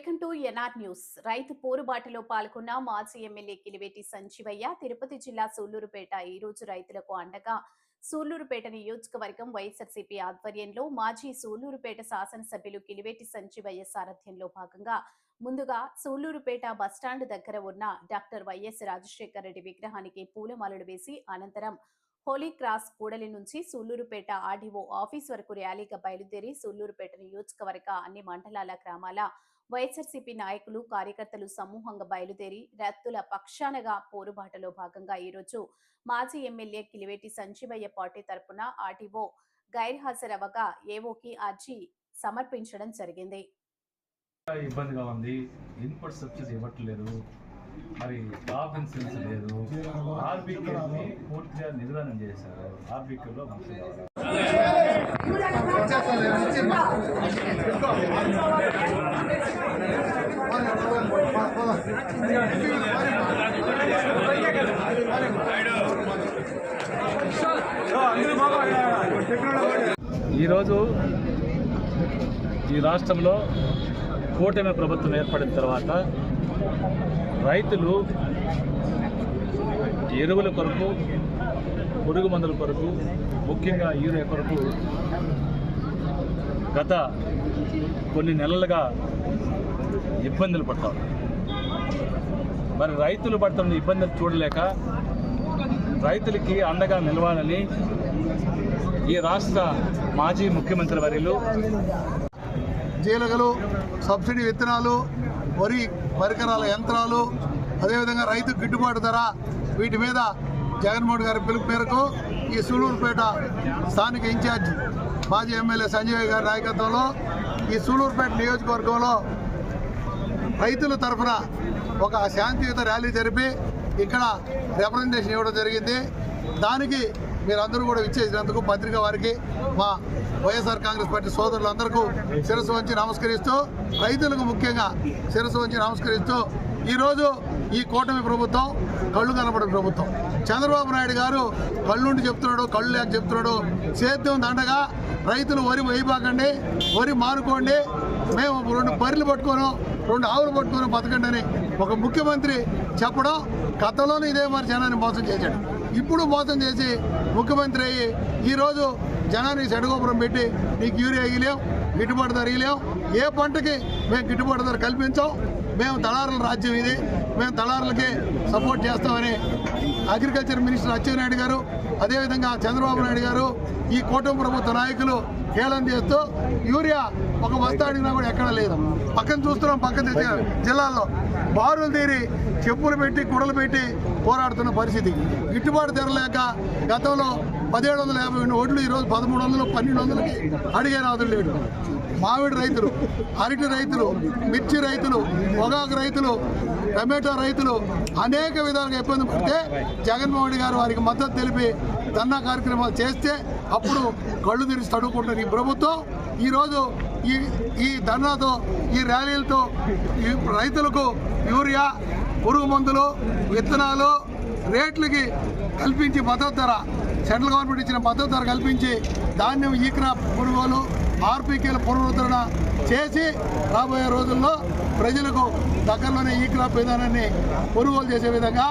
NR news రైతు పోరుబాటులో పాల్గొన్న మాజీ ఎమ్మెల్యే కిలివేటి సంజీవయ్య తిరుపతి జిల్లా సూళ్ళూరుపేట ఈ రోజు రైతులకు అండగా. సూళ్ళూరుపేట నియోజకవర్గం వైఎస్ఆర్సీపీ ఆధ్వర్యంలో మాజీ సూళ్ళూరుపేట శాసనసభ్యులు కిలివేటి సంజీవయ్య సారథ్యంలో భాగంగా ముందుగా సూళ్ళూరుపేట బస్టాండ్ దగ్గర ఉన్న డాక్టర్ వైఎస్ రాజశేఖర రెడ్డి విగ్రహానికి పూలమాలలు వేసి అనంతరం హోలీ క్రాస్ కూడలి నుంచి సూళ్ళూరుపేట ఆర్డీఓ ఆఫీస్ వరకు ర్యాలీగా బయలుదేరి సూళ్ళూరుపేట నియోజకవర్గ అన్ని మండలాల గ్రామాల వైఎస్ఆర్సీపీ నాయకులు కార్యకర్తలు సమూహంగా బయలుదేరి రత్తుల పక్షానగా పోరుబాటలో భాగంగా ఈరోజు మాజీ ఎమ్మెల్యే కిలివేటి సంజీవయ్య పార్టీ తరపున ఆర్టీఓ గైర్హాజరవగా ఏవోకి అర్జీ సమర్పించడం జరిగింది. ఇబ్బందిగా ఉంది. ఇన్పుట్ సబ్సిడీ ఇవ్వట్లేదు. మరి జాబ్ ఇన్సూరెన్స్ లేదు ఆర్బీకేని పూర్తిగా నిర్ధారణ చేశారు. ఆర్బీకేలో మంచి ఈరోజు ఈ రాష్ట్రంలో కూటమి ప్రభుత్వం ఏర్పడిన తర్వాత రైతులు ఎరువుల కొరకు పురుగు మందుల కొరకు ముఖ్యంగా యూరియా కొరకు గత కొన్ని నెలలుగా ఇబ్బందులు పడతారు మరి రైతులు పడుతున్న ఇబ్బందులు చూడలేక రైతులకి అండగా నిలవాలని ఈ రాష్ట్ర మాజీ ముఖ్యమంత్రి వర్యులు జీలగలు సబ్సిడీ విత్తనాలు వరి పరికరాల యంత్రాలు అదేవిధంగా రైతు గిట్టుబాటు ధర వీటి మీద జగన్మోహన్ గారి పిలుపు మేరకు ఈ సూలూరుపేట స్థానిక ఇన్ఛార్జ్ మాజీ ఎమ్మెల్యే సంజయ్ గారి నాయకత్వంలో ఈ సూలూరుపేట నియోజకవర్గంలో రైతుల తరఫున ఒక శాంతియుత ర్యాలీ జరిపి ఇక్కడ రిప్రజెంటేషన్ ఇవ్వడం జరిగింది. దానికి మీరందరూ కూడా విచ్చేసినందుకు పత్రిక వారికి మా వైఎస్ఆర్ కాంగ్రెస్ పార్టీ సోదరులందరికీ శిరస్సు వంచి నమస్కరిస్తూ రైతులకు ముఖ్యంగా శిరస్సు వంచి నమస్కరిస్తూ ఈరోజు ఈ కూటమి ప్రభుత్వం కళ్ళు కనబడిన ప్రభుత్వం. చంద్రబాబు నాయుడు గారు కళ్ళుండి చెప్తున్నాడు కళ్ళు లేక చెప్తున్నాడు. సేద్యం దండగా రైతులు వరి వేయబాకండి వరి మానుకోండి మేము రెండు బర్రెలు పట్టుకోను రెండు ఆవులు పట్టుకొని బతకండి అని ఒక ముఖ్యమంత్రి చెప్పడం గతంలోనూ ఇదే మరి జనాన్ని మోసం చేశాడు. ఇప్పుడు మోసం చేసి ముఖ్యమంత్రి అయ్యి ఈరోజు జనానికి చెడుగోపురం పెట్టి నీకు యూరియా ఇయ్యలేం గిట్టుబాటు ధర ఇయ్యలేం ఏ పంటకి మేము గిట్టుబాటు ధర కల్పించాం మేము దళారుల రాజ్యం ఇది మేము దళారులకి సపోర్ట్ చేస్తామని అగ్రికల్చర్ మినిస్టర్ అచ్చెన్నాయుడు గారు అదేవిధంగా చంద్రబాబు నాయుడు గారు ఈ కూటమి ప్రభుత్వ నాయకులు హేళన చేస్తూ యూరియా ఒక బస్తా అడిగినా కూడా ఎక్కడా లేదు. పక్కన చూస్తున్నాం పక్కన జిల్లాల్లో. బారులు తీరి చెప్పులు పెట్టి కుడలు పెట్టి పోరాడుతున్న పరిస్థితి. గిట్టుబాటు ధర లేక గతంలో పదిహేడు వందల యాభై ఉన్న ఒడ్లు ఈరోజు పదమూడు వందలు పన్నెండు వందలకి అడిగే రాదులు లేడు. మామిడి రైతులు అరటి రైతులు మిర్చి రైతులు పొగాకు రైతులు టమాటో రైతులు అనేక విధాలుగా ఇబ్బంది పడితే జగన్మోహన్ రెడ్డి గారు వారికి మద్దతు తెలిపి ధన్నా కార్యక్రమాలు చేస్తే అప్పుడు కళ్ళు తెరిచి తడుకుంటున్నారు ఈ ప్రభుత్వం. ఈరోజు ఈ ఈ ధర్నాతో ఈ ర్యాలీలతో రైతులకు యూరియా పురుగు మందులు విత్తనాలు రేట్లకి కల్పించి మద్దతు ధర సెంట్రల్ గవర్నమెంట్ ఇచ్చిన మద్దతు ధర కల్పించి ధాన్యం ఈ క్రాప్ కొనుగోలు ఆర్పీకేల పునరుద్ధరణ చేసి రాబోయే రోజుల్లో ప్రజలకు దగ్గరలోనే ఈ క్రాప్ విధానాన్ని కొనుగోలు చేసే విధంగా